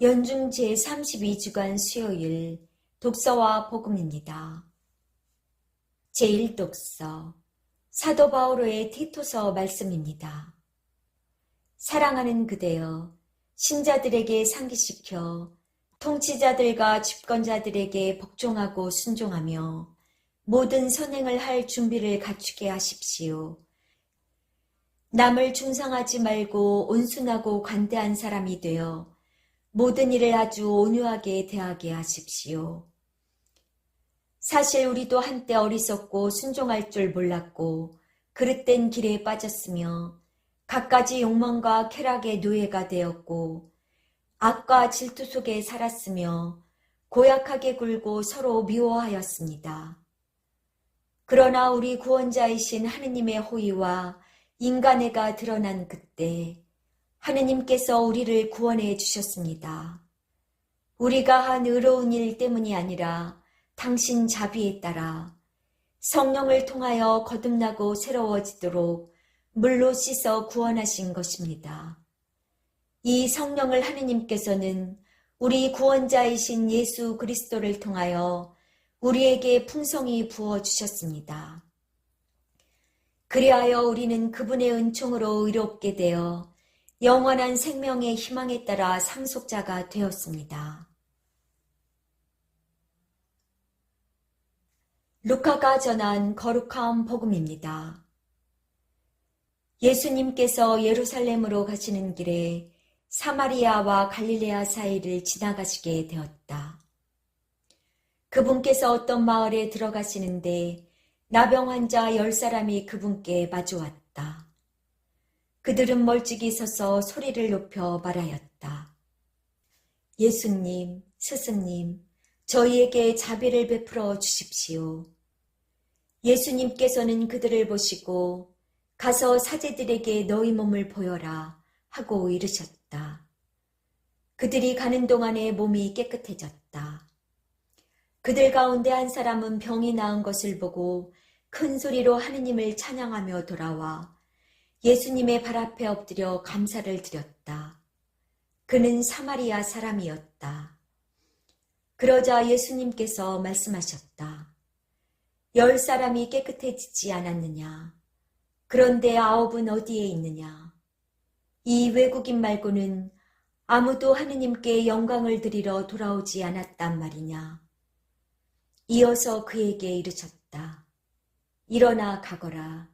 연중 제32주간 수요일 독서와 복음입니다. 제1독서 사도 바오로의 티토서 말씀입니다. 사랑하는 그대여 신자들에게 상기시켜 통치자들과 집권자들에게 복종하고 순종하며 모든 선행을 할 준비를 갖추게 하십시오. 남을 중상하지 말고 온순하고 관대한 사람이 되어 모든 일을 아주 온유하게 대하게 하십시오. 사실 우리도 한때 어리석고 순종할 줄 몰랐고 그릇된 길에 빠졌으며 갖가지 욕망과 쾌락의 노예가 되었고 악과 질투 속에 살았으며 고약하게 굴고 서로 미워하였습니다. 그러나 우리 구원자이신 하느님의 호의와 인간애가 드러난 그때 하느님께서 우리를 구원해 주셨습니다. 우리가 한 의로운 일 때문이 아니라 당신 자비에 따라 성령을 통하여 거듭나고 새로워지도록 물로 씻어 구원하신 것입니다. 이 성령을 하느님께서는 우리 구원자이신 예수 그리스도를 통하여 우리에게 풍성히 부어 주셨습니다. 그리하여 우리는 그분의 은총으로 의롭게 되어 영원한 생명의 희망에 따라 상속자가 되었습니다. 루카가 전한 거룩한 복음입니다. 예수님께서 예루살렘으로 가시는 길에 사마리아와 갈릴레아 사이를 지나가시게 되었다. 그분께서 어떤 마을에 들어가시는데 나병 환자 열 사람이 그분께 마주왔다. 그들은 멀찍이 서서 소리를 높여 말하였다. 예수님, 스승님, 저희에게 자비를 베풀어 주십시오. 예수님께서는 그들을 보시고 가서 사제들에게 너희 몸을 보여라 하고 이르셨다. 그들이 가는 동안에 몸이 깨끗해졌다. 그들 가운데 한 사람은 병이 나은 것을 보고 큰 소리로 하느님을 찬양하며 돌아와 예수님의 발 앞에 엎드려 감사를 드렸다. 그는 사마리아 사람이었다. 그러자 예수님께서 말씀하셨다. 열 사람이 깨끗해지지 않았느냐? 그런데 아홉은 어디에 있느냐? 이 외국인 말고는 아무도 하느님께 영광을 드리러 돌아오지 않았단 말이냐? 이어서 그에게 이르셨다. 일어나 가거라.